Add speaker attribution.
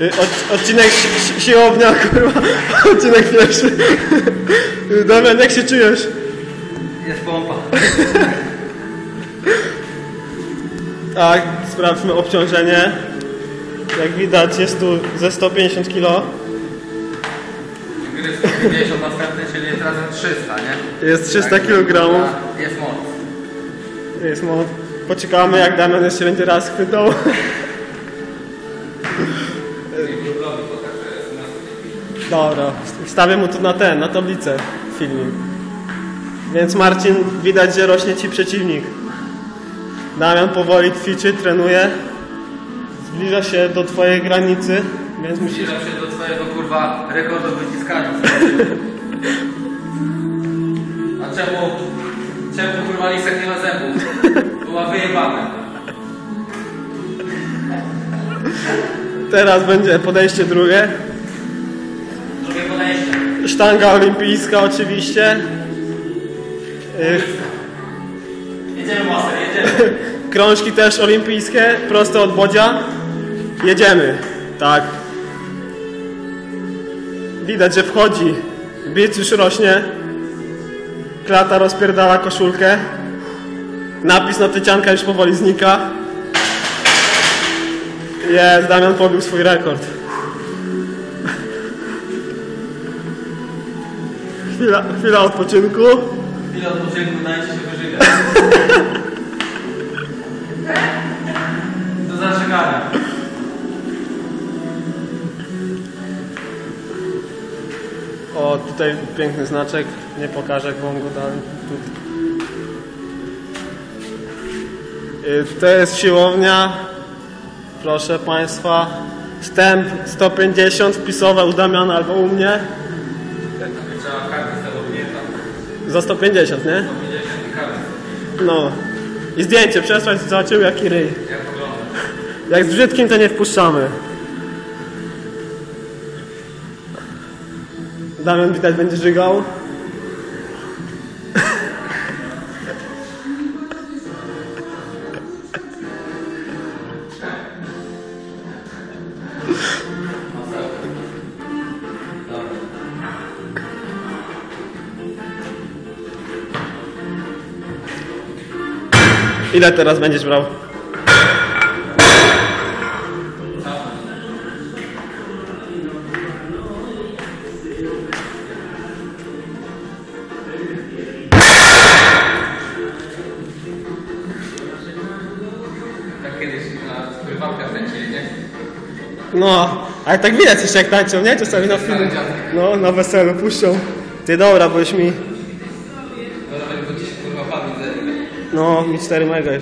Speaker 1: Y, Od, odcinek si si siłownia, kurwa. Odcinek pierwszy. Damian, jak się czujesz?
Speaker 2: Jest pompa.
Speaker 1: Tak, sprawdźmy obciążenie. Jak widać jest tu ze 150 kg.
Speaker 2: Gry 150 następny, czyli jest razem 300, nie?
Speaker 1: Jest 300
Speaker 2: Także,
Speaker 1: kg.
Speaker 2: Jest moc.
Speaker 1: Jest moc. Poczekamy jak Damian jeszcze będzie raz chwytał. Dobra, wstawię mu to na ten, na tablicę filmik. Więc Marcin, widać, że rośnie ci przeciwnik. Damian powoli ćwiczy, trenuje. Zbliża się do twojej granicy, więc musisz...
Speaker 2: Się do twojego kurwa rekordu wyciskania. A czemu, czemu kurwa lisek nie ma zębów? Była wyjebane.
Speaker 1: Teraz będzie podejście drugie. Sztanga olimpijska oczywiście. Y,
Speaker 2: Jedziemy master, jedziemy.
Speaker 1: Krążki też olimpijskie, prosto od bodzia. Jedziemy. Tak. Widać, że wchodzi. Biec już rośnie. Klata rozpierdala koszulkę. Napis na tycianka już powoli znika. Jest, Damian pobił swój rekord. Chwila, chwila odpoczynku.
Speaker 2: Chwilę odpoczynku, dajcie się wyżygać. Do zażygania.
Speaker 1: O, tutaj piękny znaczek. Nie pokażę, jak wam go dałem. Y, To jest siłownia. Proszę Państwa. Wstęp 150 wpisowe u Damiana albo u mnie. Za 150, nie?
Speaker 2: 50 i kartę.
Speaker 1: No. I zdjęcie przesłać, zobaczył jaki ryj.
Speaker 2: Jak?
Speaker 1: Jak z brzydkim to nie wpuszczamy. Damian widać będzie żygał. Ile teraz będziesz brał? No, ale tak widać jeszcze jak tańczą, nie? Czasami na filmie. No, na weselu puszczą. Ty dobra, bo już mi,
Speaker 2: No nawet bo